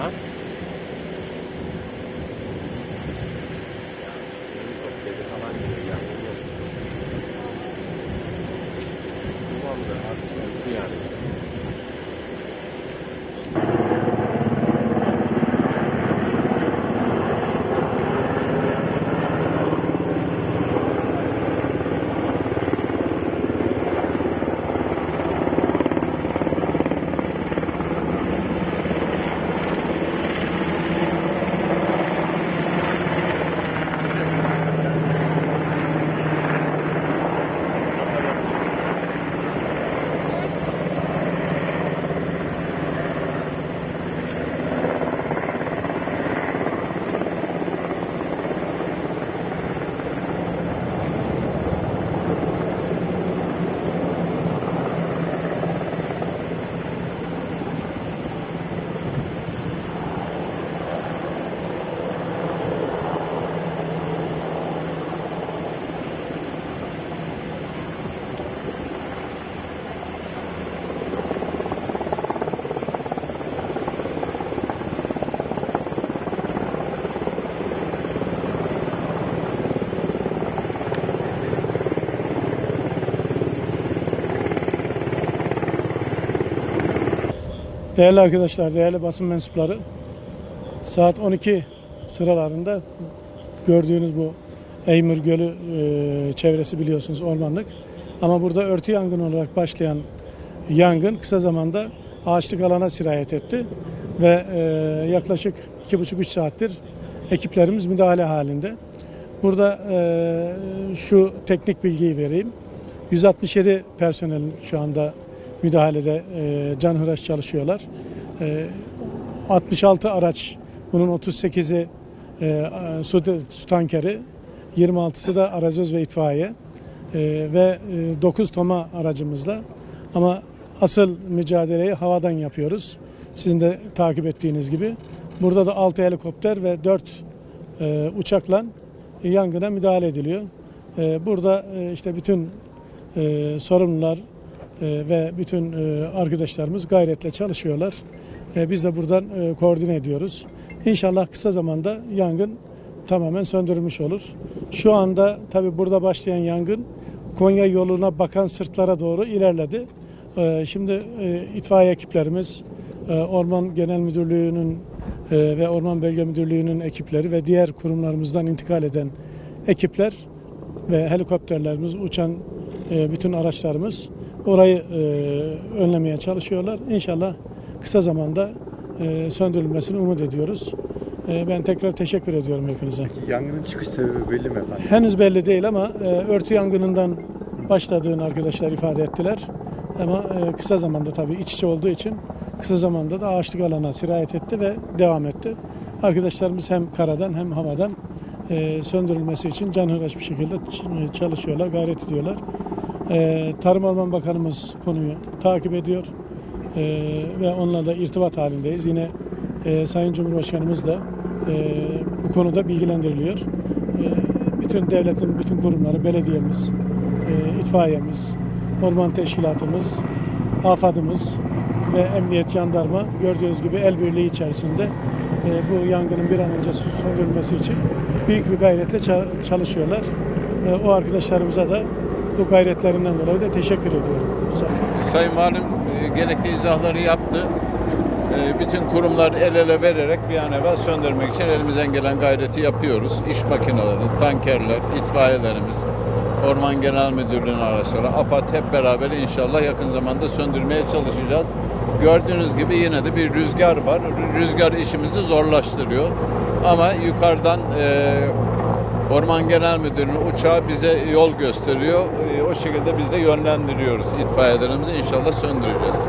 sonra yani. Değerli arkadaşlar, değerli basın mensupları, saat 12 sıralarında gördüğünüz bu Eymür Gölü e, çevresi biliyorsunuz ormanlık. Ama burada örtü yangını olarak başlayan yangın kısa zamanda ağaçlık alana sirayet etti. Ve e, yaklaşık 2,5-3 saattir ekiplerimiz müdahale halinde. Burada e, şu teknik bilgiyi vereyim. 167 personelin şu anda müdahalede e, canhıraş çalışıyorlar. E, 66 araç, bunun 38'i e, su, su tankeri, 26'sı da arazöz ve itfaiye e, ve e, 9 toma aracımızla ama asıl mücadeleyi havadan yapıyoruz. Sizin de takip ettiğiniz gibi. Burada da 6 helikopter ve 4 e, uçakla yangına müdahale ediliyor. E, burada e, işte bütün e, sorumlular e, ve bütün e, arkadaşlarımız gayretle çalışıyorlar. E, biz de buradan e, koordine ediyoruz. İnşallah kısa zamanda yangın tamamen söndürülmüş olur. Şu anda tabi burada başlayan yangın Konya yoluna bakan sırtlara doğru ilerledi. E, şimdi e, itfaiye ekiplerimiz, Orman Genel Müdürlüğü'nün ve Orman Bölge Müdürlüğü'nün ekipleri ve diğer kurumlarımızdan intikal eden ekipler ve helikopterlerimiz, uçan bütün araçlarımız orayı e, önlemeye çalışıyorlar. İnşallah kısa zamanda e, söndürülmesini umut ediyoruz. E, Ben tekrar teşekkür ediyorum hepinize. Yangının çıkış sebebi belli mi efendim? Henüz belli değil ama e, örtü yangınından başladığını arkadaşlar ifade ettiler. Ama e, kısa zamanda tabii iç içe olduğu için kısa zamanda da ağaçlık alana sirayet etti ve devam etti. Arkadaşlarımız hem karadan hem havadan e, söndürülmesi için canhıraş bir şekilde çalışıyorlar, gayret ediyorlar. E, Tarım Orman Bakanımız konuyu takip ediyor E, ve onunla da irtibat halindeyiz. Yine e, Sayın Cumhurbaşkanımız da e, bu konuda bilgilendiriliyor. E, bütün devletin bütün kurumları, belediyemiz, e, itfaiyemiz, orman teşkilatımız, AFAD'ımız ve emniyet, jandarma gördüğünüz gibi el birliği içerisinde e, bu yangının bir an önce söndürülmesi için büyük bir gayretle ça- çalışıyorlar. O arkadaşlarımıza da bu gayretlerinden dolayı da teşekkür ediyorum. Sayın Valim e, gerekli izahları yaptı. E, Bütün kurumlar el ele vererek bir an evvel söndürmek için elimizden gelen gayreti yapıyoruz. İş makineleri, tankerler, itfaiyelerimiz, Orman Genel Müdürlüğü'nün araçları, AFAD hep beraber inşallah yakın zamanda söndürmeye çalışacağız. Gördüğünüz gibi yine de bir rüzgar var. Rüzgar işimizi zorlaştırıyor. Ama yukarıdan e, Orman Genel Müdürlüğü'nün uçağı bize yol gösteriyor. E, O şekilde biz de yönlendiriyoruz itfaiyelerimizi inşallah söndüreceğiz.